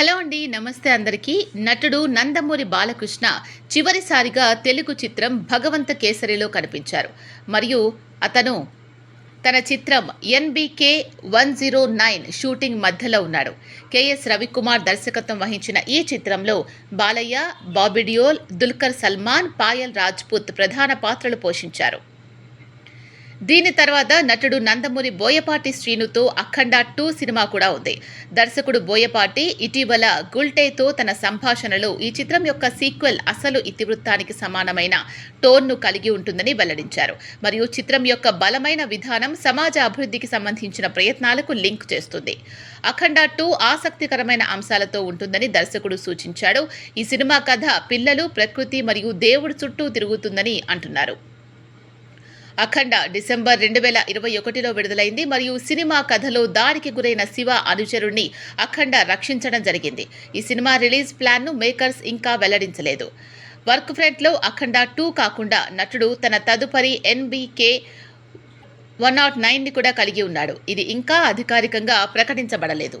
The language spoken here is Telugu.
హలో అండి నమస్తే అందరికీ. నటుడు నందమూరి బాలకృష్ణ చివరిసారిగా తెలుగు చిత్రం భగవంత కేసరిలో కనిపించారు. మరియు అతను తన చిత్రం NBK one zero nine shooting మధ్యలో ఉన్నాడు. కెఎస్ రవికుమార్ దర్శకత్వం వహించిన ఈ చిత్రంలో బాలయ్య బాబిడియోల్ దుల్కర్ సల్మాన్ పాయల్ రాజ్పుత్ ప్రధాన పాత్రలు పోషించారు. దీని తర్వాత నటుడు నందమూరి బోయపాటి శ్రీనుతో అఖండ టూ సినిమా కూడా ఉంది. దర్శకుడు బోయపాటి ఇటీవల గుల్టేతో తన సంభాషణలో ఈ చిత్రం యొక్క సీక్వెల్ అసలు ఇతివృత్తానికి సమానమైన టోన్ను కలిగి ఉంటుందని వెల్లడించారు. మరియు చిత్రం యొక్క బలమైన విధానం సమాజ అభివృద్ధికి సంబంధించిన ప్రయత్నాలకు లింక్ చేస్తుంది. అఖండ టూ ఆసక్తికరమైన అంశాలతో ఉంటుందని దర్శకుడు సూచించాడు. ఈ సినిమా కథ పిల్లలు ప్రకృతి మరియు దేవుడు చుట్టూ తిరుగుతుందని అంటున్నారు. అఖండ డిసెంబర్ రెండు వేల ఇరవై ఒకటిలో విడుదలైంది. మరియు సినిమా కథలో దాడికి గురైన శివ అనుచరుణ్ణి అఖండ రక్షించడం జరిగింది. ఈ సినిమా రిలీజ్ ప్లాన్ను మేకర్స్ ఇంకా వెల్లడించలేదు. వర్క్ ఫ్రంట్లో అఖండ టూ కాకుండా నటుడు తన తదుపరి ఎన్బీకే వన్ నాట్ నైన్ని కూడా కలిగి ఉన్నాడు. ఇది ఇంకా అధికారికంగా ప్రకటించబడలేదు.